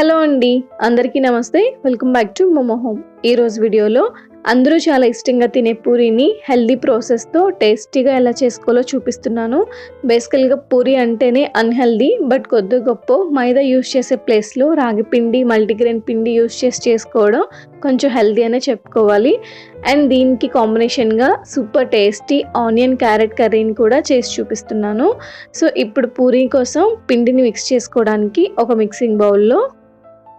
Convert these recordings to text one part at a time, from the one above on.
Hello అండి అందరికీ నమస్తే. Welcome back to momo home ఈరోజు వీడియోలో అందరూ చాలా ఇష్టంగా తినే పూరీని హెల్దీ ప్రాసెస్తో టేస్టీగా ఎలా చేసుకోవాలో చూపిస్తున్నాను. బేసికల్గా పూరి అంటేనే అన్హెల్దీ బట్ కొద్ది గొప్ప మైదా యూస్ చేసే ప్లేస్లో రాగి పిండి మల్టీగ్రెయిన్ పిండి యూస్ చేసి చేసుకోవడం కొంచెం హెల్దీ అనే చెప్పుకోవాలి. అండ్ దీనికి కాంబినేషన్గా సూపర్ టేస్టీ ఆనియన్ క్యారెట్ కర్రీని కూడా చేసి చూపిస్తున్నాను. సో ఇప్పుడు పూరీ కోసం పిండిని మిక్స్ చేసుకోవడానికి ఒక మిక్సింగ్ బౌల్లో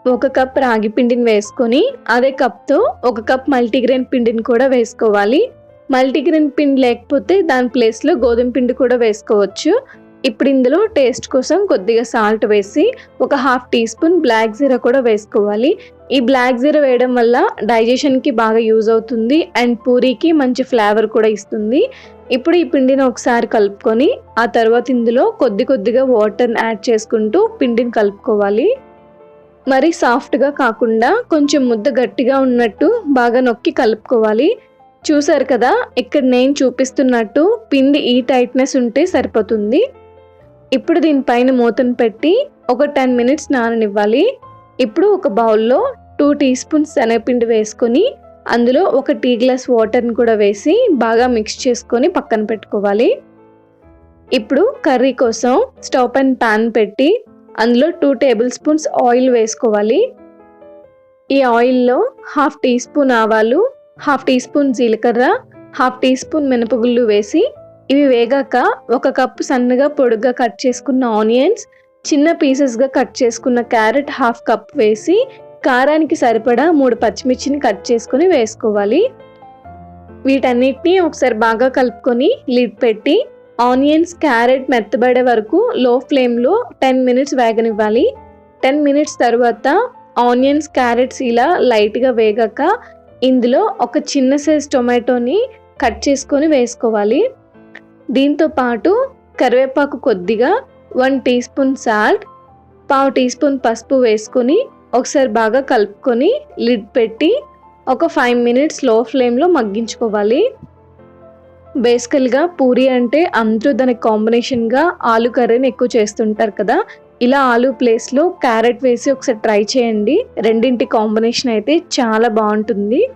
ఒక కప్ రాగి పిండిని వేసుకొని అదే కప్తో ఒక కప్ మల్టీగ్రెయిన్ పిండిని కూడా వేసుకోవాలి. మల్టీగ్రెయిన్ పిండి లేకపోతే దాని ప్లేస్లో గోధుమ పిండి కూడా వేసుకోవచ్చు. ఇప్పుడు ఇందులో టేస్ట్ కోసం కొద్దిగా సాల్ట్ వేసి ఒక హాఫ్ టీ స్పూన్ బ్లాక్ జీరా కూడా వేసుకోవాలి. ఈ బ్లాక్ జీరా వేయడం వల్ల డైజెషన్కి బాగా యూజ్ అవుతుంది అండ్ పూరీకి మంచి ఫ్లేవర్ కూడా ఇస్తుంది. ఇప్పుడు ఈ పిండిని ఒకసారి కలుపుకొని ఆ తర్వాత ఇందులో కొద్ది కొద్దిగా వాటర్ని యాడ్ చేసుకుంటూ పిండిని కలుపుకోవాలి. మరి సాఫ్ట్గా కాకుండా కొంచెం ముద్ద గట్టిగా ఉన్నట్టు బాగా నొక్కి కలుపుకోవాలి. చూసారు కదా ఇక్కడ నేను చూపిస్తున్నట్టు పిండి ఈ టైట్నెస్ ఉంటే సరిపోతుంది. ఇప్పుడు దీనిపైన మూతను పెట్టి ఒక టెన్ మినిట్స్ నాననివ్వాలి. ఇప్పుడు ఒక బౌల్లో టూ టీ స్పూన్స్ శనగపిండి వేసుకొని అందులో ఒక టీ గ్లాస్ వాటర్ని కూడా వేసి బాగా మిక్స్ చేసుకొని పక్కన పెట్టుకోవాలి. ఇప్పుడు కర్రీ కోసం స్టవ్ అండ్ ప్యాన్ పెట్టి అందులో టూ టేబుల్ స్పూన్స్ ఆయిల్ వేసుకోవాలి. ఈ ఆయిల్లో హాఫ్ టీ స్పూన్ ఆవాలు హాఫ్ టీ స్పూన్ జీలకర్ర హాఫ్ టీ స్పూన్ మినపగుళ్ళు వేసి ఇవి వేగాక ఒక కప్పు సన్నగా పొడుగ్గా కట్ చేసుకున్న ఆనియన్స్ చిన్న పీసెస్గా కట్ చేసుకున్న క్యారెట్ హాఫ్ కప్ వేసి కారానికి సరిపడా మూడు పచ్చిమిర్చిని కట్ చేసుకొని వేసుకోవాలి. వీటన్నిటిని ఒకసారి బాగా కలుపుకొని లిడ్ పెట్టి ఆనియన్స్ క్యారెట్ మెత్తబడే వరకు లో ఫ్లేమ్లో టెన్ మినిట్స్ వేగనివ్వాలి. టెన్ మినిట్స్ తర్వాత ఆనియన్స్ క్యారెట్స్ ఇలా లైట్గా వేగాక ఇందులో ఒక చిన్న సైజ్ టొమాటోని కట్ చేసుకొని వేసుకోవాలి. దీంతో పాటు కరివేపాకు కొద్దిగా వన్ టీ స్పూన్ సాల్ట్ పావు టీ స్పూన్ పసుపు వేసుకొని ఒకసారి బాగా కలుపుకొని లిడ్ పెట్టి ఒక ఫైవ్ మినిట్స్లో ఫ్లేమ్లో మగ్గించుకోవాలి. బేసికల్గా పూరి అంటే అందరూ దానికి కాంబినేషన్గా ఆలు కర్రీని ఎక్కువ చేస్తుంటారు కదా. ఇలా ఆలు ప్లేస్లో క్యారెట్ వేసి ఒకసారి ట్రై చేయండి. రెండింటి కాంబినేషన్ అయితే చాలా బాగుంటుంది.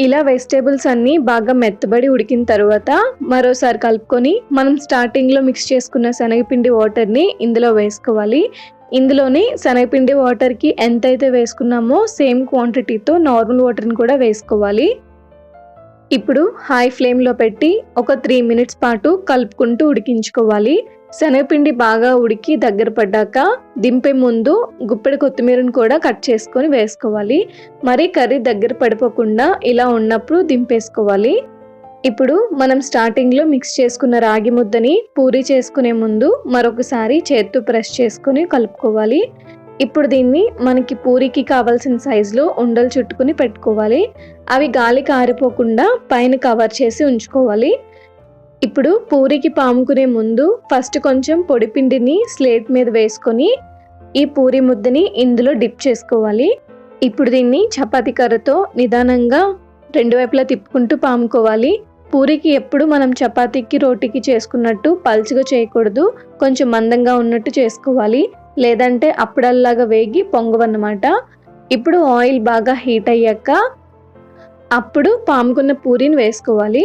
ఇలా వెజిటేబుల్స్ అన్నీ బాగా మెత్తబడి ఉడికిన తర్వాత మరోసారి కలుపుకొని మనం స్టార్టింగ్లో మిక్స్ చేసుకున్న శనగపిండి వాటర్ని ఇందులో వేసుకోవాలి. ఇందులోనే శనగపిండి వాటర్కి ఎంతైతే వేసుకున్నామో సేమ్ క్వాంటిటీతో నార్మల్ వాటర్ని కూడా వేసుకోవాలి. ఇప్పుడు హై ఫ్లేమ్లో పెట్టి ఒక త్రీ మినిట్స్ పాటు కలుపుకుంటూ ఉడికించుకోవాలి. శనగపిండి బాగా ఉడికి దగ్గర పడ్డాక దింపే ముందు గుప్పెడి కొత్తిమీరను కూడా కట్ చేసుకొని వేసుకోవాలి. మరి కర్రీ దగ్గర పడిపోకుండా ఇలా ఉన్నప్పుడు దింపేసుకోవాలి. ఇప్పుడు మనం స్టార్టింగ్లో మిక్స్ చేసుకున్న రాగి ముద్దని పూరి చేసుకునే ముందు మరొకసారి చేత్తో ప్రెస్ చేసుకొని కలుపుకోవాలి. ఇప్పుడు దీన్ని మనకి పూరికి కావాల్సిన సైజులో ఉండలు చుట్టుకుని పెట్టుకోవాలి. అవి గాలి కారిపోకుండా పైన కవర్ చేసి ఉంచుకోవాలి. ఇప్పుడు పూరికి పాముకునే ముందు ఫస్ట్ కొంచెం పొడిపిండిని స్లేట్ మీద వేసుకొని ఈ పూరి ముద్దని ఇందులో డిప్ చేసుకోవాలి. ఇప్పుడు దీన్ని చపాతీ కర్రతో నిదానంగా రెండు వైపులా తిప్పుకుంటూ పాముకోవాలి. పూరికి ఎప్పుడు మనం చపాతీకి రోటీకి చేసుకున్నట్టు పల్చగా చేయకూడదు. కొంచెం మందంగా ఉన్నట్టు చేసుకోవాలి. లేదంటే అప్పుడల్లాగా వేగి పొంగవన్నమాట. ఇప్పుడు ఆయిల్ బాగా హీట్ అయ్యాక అప్పుడు పాముకున్న పూరిని వేసుకోవాలి.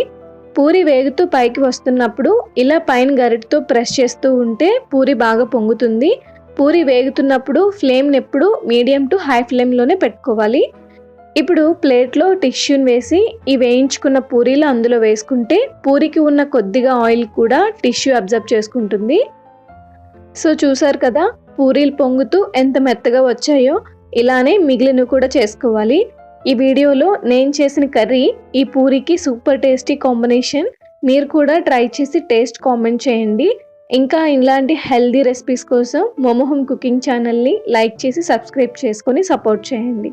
పూరి వేగుతూ పైకి వస్తున్నప్పుడు ఇలా పైన గరిటతో ప్రెస్ చేస్తూ ఉంటే పూరి బాగా పొంగుతుంది. పూరి వేగుతున్నప్పుడు ఫ్లేమ్ని ఎప్పుడు మీడియం టు హై ఫ్లేమ్లోనే పెట్టుకోవాలి. ఇప్పుడు ప్లేట్లో టిష్యూని వేసి ఈ వేయించుకున్న పూరీలు అందులో వేసుకుంటే పూరికి ఉన్న కొద్దిగా ఆయిల్ కూడా టిష్యూ అబ్జర్వ్ చేసుకుంటుంది. సో చూసారు కదా పూరీలు పొంగుతూ ఎంత మెత్తగా వచ్చాయో ఇలానే మిగిలినవి కూడా చేసుకోవాలి. ఈ వీడియోలో నేను చేసిన కర్రీ ఈ పూరికి సూపర్ టేస్టీ కాంబినేషన్ మీరు కూడా ట్రై చేసి టేస్ట్ కామెంట్ చేయండి. ఇంకా ఇలాంటి హెల్దీ రెసిపీస్ కోసం మోమోహం కుకింగ్ ఛానల్ని లైక్ చేసి సబ్స్క్రైబ్ చేసుకొని సపోర్ట్ చేయండి.